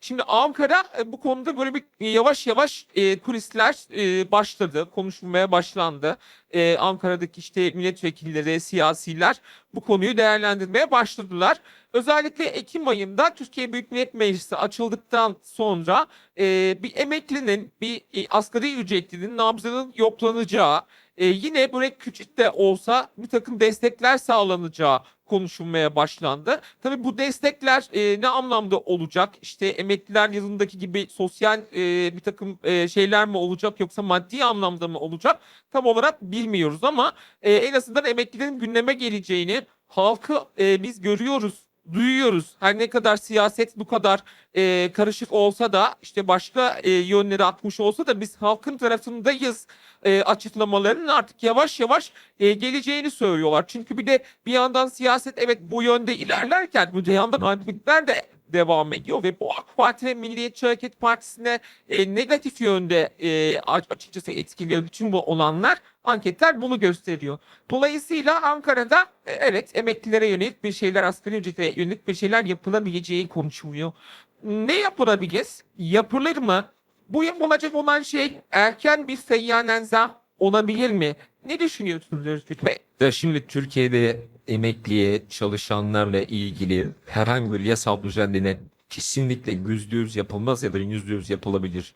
Şimdi Ankara e, bu konuda böyle bir e, yavaş yavaş e, kulisler e, başladı, konuşulmaya başlandı. E, Ankara'daki işte milletvekilleri, siyasiler bu konuyu değerlendirmeye başladılar. Özellikle Ekim ayında Türkiye Büyük Millet Meclisi açıldıktan sonra e, bir emeklinin, bir e, asgari ücretlinin nabzının yoklanacağı, e, yine böyle küçük de olsa bir takım destekler sağlanacağı konuşulmaya başlandı. Tabii bu destekler e, ne anlamda olacak? İşte emekliler yılındaki gibi sosyal e, bir takım e, şeyler mi olacak yoksa maddi anlamda mı olacak? Tam olarak bilmiyoruz ama e, en azından emeklilerin gündeme geleceğini halkı e, biz görüyoruz duyuyoruz. Her ne kadar siyaset bu kadar e, karışık olsa da işte başka e, yönleri atmış olsa da biz halkın tarafındayız e, açıklamalarının artık yavaş yavaş e, geleceğini söylüyorlar. Çünkü bir de bir yandan siyaset evet bu yönde ilerlerken bu yandan muhalefetler de devam ediyor ve bu AK Parti ve Milliyetçi Hareket Partisi'ne e, negatif yönde e, açıkçası etkiliyor bütün bu olanlar anketler bunu gösteriyor. Dolayısıyla Ankara'da e, evet emeklilere yönelik bir şeyler, asgari ücrete yönelik bir şeyler yapılabileceği konuşuluyor. Ne yapılabilir? Yapılır mı? Bu yapılacak olan şey erken bir seyyanenza olabilir mi? Ne düşünüyorsunuz Özgür Bey? Şimdi Türkiye'de emekliye çalışanlarla ilgili herhangi bir yasal düzenleme kesinlikle yüzde yüz yapılmaz ya da yüzde yüz yapılabilir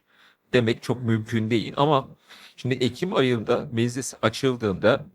demek çok mümkün değil. Ama şimdi Ekim ayında meclis açıldığında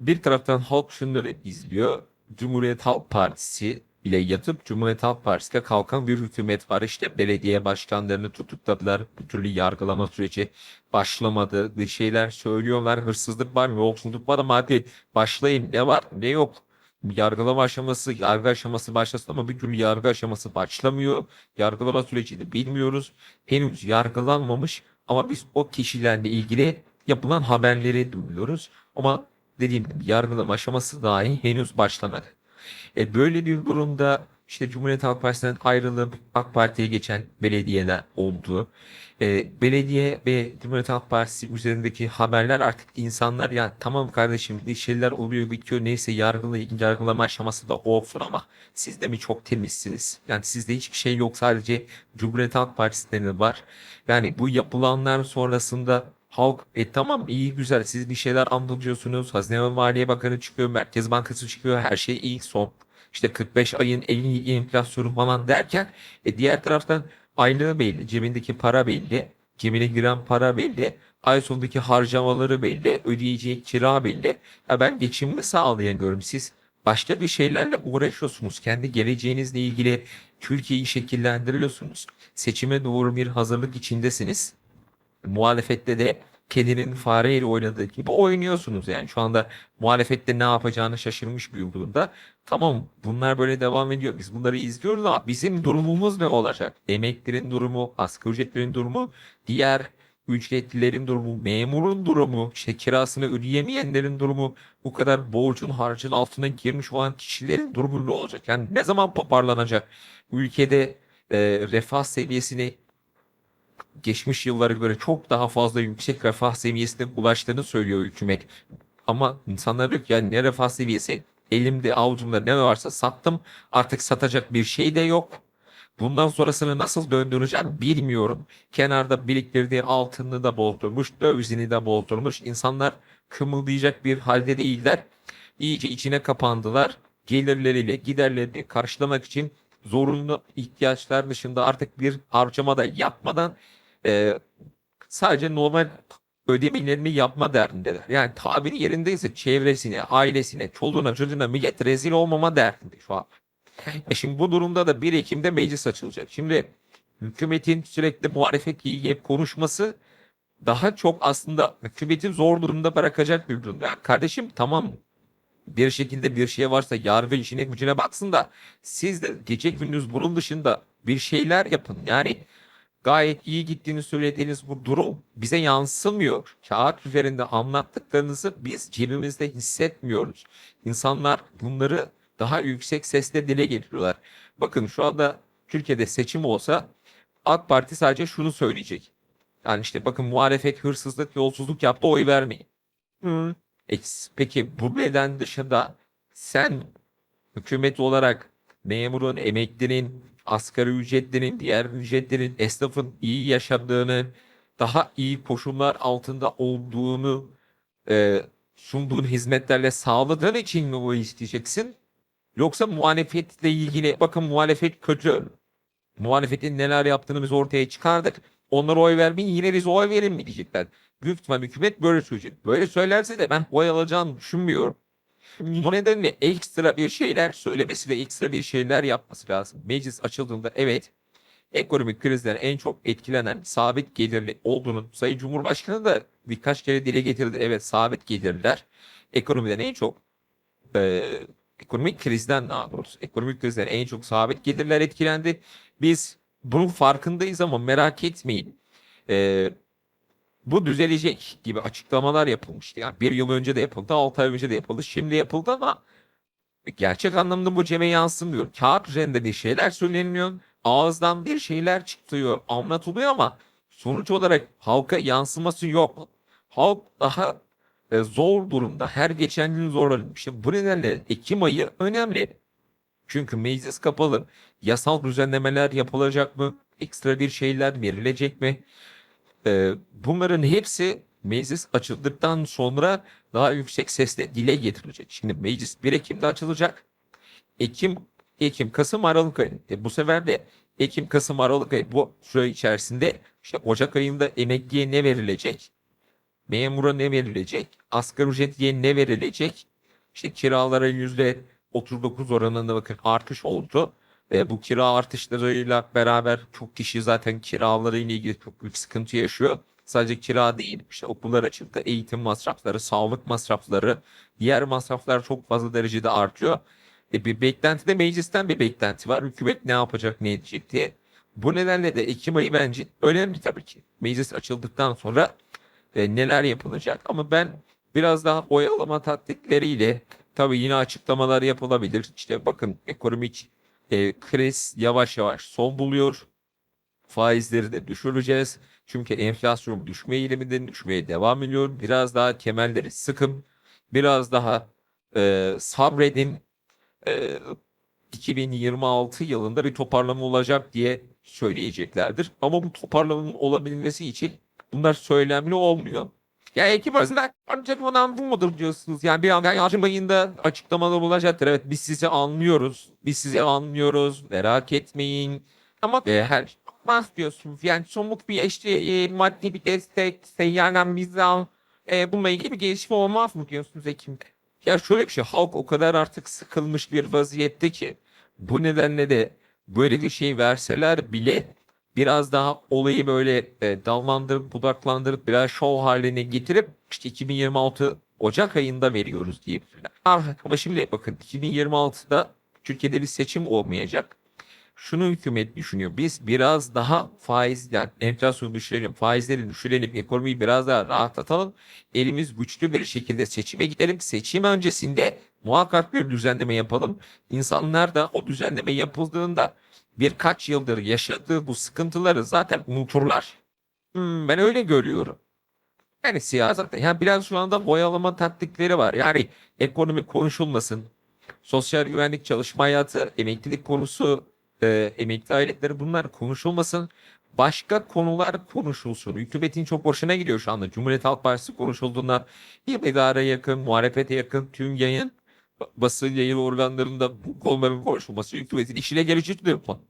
bir taraftan halk şunları izliyor. Cumhuriyet Halk Partisi ile yatıp Cumhuriyet Halk Partisi'ne kalkan bir hükümet var. İşte belediye başkanlarını tutukladılar. Bir türlü yargılama süreci başlamadı. Bir şeyler söylüyorlar. Hırsızlık var mı? Yolsuzluk var ama hadi başlayın. Ne var? Ne yok? Yargılama aşaması, yargı aşaması başlasın ama bir türlü yargı aşaması başlamıyor. Yargılama sürecini bilmiyoruz. Henüz yargılanmamış ama biz o kişilerle ilgili yapılan haberleri duyuyoruz. Ama dediğim gibi yargılama aşaması dahi henüz başlamadı. E böyle bir durumda işte Cumhuriyet Halk Partisi'nden ayrılıp AK Parti'ye geçen belediyeler oldu. E, belediye ve Cumhuriyet Halk Partisi üzerindeki haberler artık insanlar ya tamam kardeşim bir şeyler oluyor bitiyor neyse yargılı, yargılama aşaması da olsun ama siz de mi çok temizsiniz? Yani sizde hiçbir şey yok sadece Cumhuriyet Halk Partisi'nin var. Yani bu yapılanlar sonrasında Halk e tamam iyi güzel siz bir şeyler anlatıyorsunuz. Hazine ve Maliye Bakanı çıkıyor, Merkez Bankası çıkıyor. Her şey iyi son. İşte 45 ayın en iyi enflasyonu falan derken e diğer taraftan aylığı belli, cebindeki para belli, cebine giren para belli, ay sonundaki harcamaları belli, ödeyeceği kira belli. Ya ben geçimimi sağlayamıyorum. Siz başka bir şeylerle uğraşıyorsunuz. Kendi geleceğinizle ilgili Türkiye'yi şekillendiriyorsunuz. Seçime doğru bir hazırlık içindesiniz muhalefette de kedinin fareyle oynadığı gibi oynuyorsunuz yani şu anda muhalefette ne yapacağını şaşırmış bir durumda. Tamam bunlar böyle devam ediyor. Biz bunları izliyoruz ama bizim durumumuz ne olacak? Emeklilerin durumu, asgari ücretlerin durumu, diğer ücretlilerin durumu, memurun durumu, işte kirasını ödeyemeyenlerin durumu, bu kadar borcun harcın altına girmiş olan kişilerin durumu ne olacak? Yani ne zaman toparlanacak? Ülkede e, refah seviyesini geçmiş yıllara göre çok daha fazla yüksek refah seviyesine ulaştığını söylüyor hükümet. Ama insanlar diyor ki yani ne refah seviyesi elimde avucumda ne varsa sattım artık satacak bir şey de yok. Bundan sonrasını nasıl döndüreceğim bilmiyorum. Kenarda biriktirdiği altını da bozdurmuş, dövizini de bozdurmuş. İnsanlar kımıldayacak bir halde değiller. İyice içine kapandılar. Gelirleriyle giderlerini karşılamak için zorunlu ihtiyaçlar dışında artık bir harcama da yapmadan e, sadece normal ödemelerini yapma derdindeler. Yani tabiri yerindeyse çevresine, ailesine, çoluğuna, çocuğuna millet rezil olmama derdinde şu an. E şimdi bu durumda da 1 Ekim'de meclis açılacak. Şimdi hükümetin sürekli muhalefet yiyip konuşması daha çok aslında hükümetin zor durumda bırakacak bir durum. Ya kardeşim tamam bir şekilde bir şey varsa yargı işine gücüne baksın da siz de gece gündüz bunun dışında bir şeyler yapın. Yani gayet iyi gittiğini söylediğiniz bu durum bize yansımıyor. Kağıt üzerinde anlattıklarınızı biz cebimizde hissetmiyoruz. İnsanlar bunları daha yüksek sesle dile getiriyorlar. Bakın şu anda Türkiye'de seçim olsa AK Parti sadece şunu söyleyecek. Yani işte bakın muhalefet hırsızlık, yolsuzluk yaptı oy vermeyin. Hı. E, peki bu neden dışında sen hükümet olarak memurun, emeklinin, asgari ücretlerin, diğer ücretlerin, esnafın iyi yaşadığını, daha iyi koşullar altında olduğunu e, sunduğun hizmetlerle sağladığın için mi o isteyeceksin? Yoksa muhalefetle ilgili bakın muhalefet kötü. Muhalefetin neler yaptığını biz ortaya çıkardık. Onlara oy vermeyin yine biz oy verin mi diyecekler. Büyük ihtimal hükümet böyle söyleyecek. Böyle söylerse de ben oy alacağını düşünmüyorum. Bu nedenle ekstra bir şeyler söylemesi ve ekstra bir şeyler yapması lazım. Meclis açıldığında evet ekonomik krizden en çok etkilenen sabit gelirli olduğunu Sayın Cumhurbaşkanı da birkaç kere dile getirdi. Evet sabit gelirler ekonomiden en çok e, ekonomik krizden daha doğrusu ekonomik krizden en çok sabit gelirler etkilendi. Biz bunun farkındayız ama merak etmeyin. E, bu düzelecek gibi açıklamalar yapılmıştı. Yani bir yıl önce de yapıldı, altı ay önce de yapıldı, şimdi yapıldı ama gerçek anlamda bu cebe yansımıyor. Kağıt üzerinde bir şeyler söyleniyor, ağızdan bir şeyler çıkıyor, anlatılıyor ama sonuç olarak halka yansıması yok. Halk daha e, zor durumda. Her geçen gün zorlanıyor. İşte bu nedenle Ekim ayı önemli. Çünkü meclis kapalı. Yasal düzenlemeler yapılacak mı? Ekstra bir şeyler verilecek mi? Ee, bunların hepsi meclis açıldıktan sonra daha yüksek sesle dile getirilecek. Şimdi meclis 1 Ekim'de açılacak. Ekim, Ekim, Kasım, Aralık ayı. E, bu sefer de Ekim, Kasım, Aralık ayı bu süre içerisinde işte Ocak ayında emekliye ne verilecek? Memura ne verilecek? Asgari ücretliye ne verilecek? İşte kiralara yüzde 39 oranında bakın artış oldu. Ve bu kira artışlarıyla beraber çok kişi zaten kiralarıyla ilgili çok büyük sıkıntı yaşıyor. Sadece kira değil, işte okullar açıldı, eğitim masrafları, sağlık masrafları, diğer masraflar çok fazla derecede artıyor. E bir beklenti de meclisten bir beklenti var. Hükümet ne yapacak, ne edecek diye. Bu nedenle de Ekim ayı bence önemli tabii ki. Meclis açıldıktan sonra e, neler yapılacak ama ben biraz daha oyalama taktikleriyle tabii yine açıklamalar yapılabilir. İşte bakın ekonomik e, kriz yavaş yavaş son buluyor. Faizleri de düşüreceğiz. Çünkü enflasyon düşme eğiliminde düşmeye devam ediyor. Biraz daha kemerleri sıkın. Biraz daha e, sabredin. E, 2026 yılında bir toparlama olacak diye söyleyeceklerdir. Ama bu toparlamanın olabilmesi için bunlar söylemli olmuyor. Ya ekip arasında ancak bundan bu mudur diyorsunuz. Yani bir anda Haziran ayında açıklamalar olacaktır. Evet biz sizi anlıyoruz. Biz sizi anlıyoruz. Merak etmeyin. Ama e, her bahsediyorsunuz. Yani somut bir işte e, maddi bir destek, seyyanen bize e, bununla ilgili bir gelişme olmaz mı diyorsunuz Ekim'de? Ya şöyle bir şey halk o kadar artık sıkılmış bir vaziyette ki bu nedenle de böyle bir şey verseler bile biraz daha olayı böyle e, dallandırıp budaklandırıp biraz şov haline getirip işte 2026 Ocak ayında veriyoruz diye. Ah, Ama şimdi bakın 2026'da Türkiye'de bir seçim olmayacak. Şunu hükümet düşünüyor. Biz biraz daha faiz, yani enflasyonu düşürelim, faizleri düşürelim, ekonomiyi biraz daha rahatlatalım. Elimiz güçlü bir şekilde seçime gidelim. Seçim öncesinde muhakkak bir düzenleme yapalım. İnsanlar da o düzenleme yapıldığında birkaç yıldır yaşadığı bu sıkıntıları zaten unuturlar. Hmm, ben öyle görüyorum. Yani siyaset, yani biraz şu anda boyalama taktikleri var. Yani ekonomi konuşulmasın. Sosyal güvenlik çalışma hayatı, emeklilik konusu, e, emekli aileleri bunlar konuşulmasın. Başka konular konuşulsun. Hükümetin çok hoşuna gidiyor şu anda. Cumhuriyet Halk Partisi konuşulduğunda iktidara yakın, muhalefete yakın tüm yayın basın yayın organlarında bu konuların konuşulması hükümetin işine gelecek konu.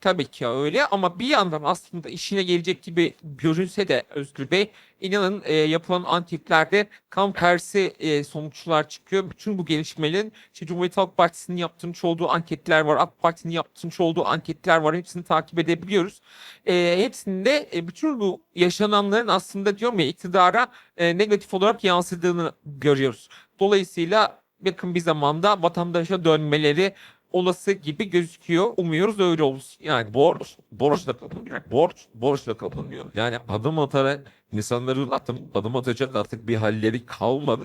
Tabii ki öyle ama bir yandan aslında işine gelecek gibi görünse de Özgür Bey inanın e, yapılan anketlerde tam tersi e, sonuçlar çıkıyor. Bütün bu gelişmelerin işte Cumhuriyet Halk Partisi'nin yaptırmış olduğu anketler var, AK Parti'nin yaptırmış olduğu anketler var. Hepsini takip edebiliyoruz. E, hepsinde e, bütün bu yaşananların aslında diyorum ya iktidara e, negatif olarak yansıdığını görüyoruz. Dolayısıyla yakın bir zamanda vatandaşa dönmeleri olası gibi gözüküyor. Umuyoruz öyle olsun. Yani borç, borçla kapanıyor. Borç, borçla kapanıyor. Yani adım atarak insanların adım, adım atacak artık bir halleri kalmadı.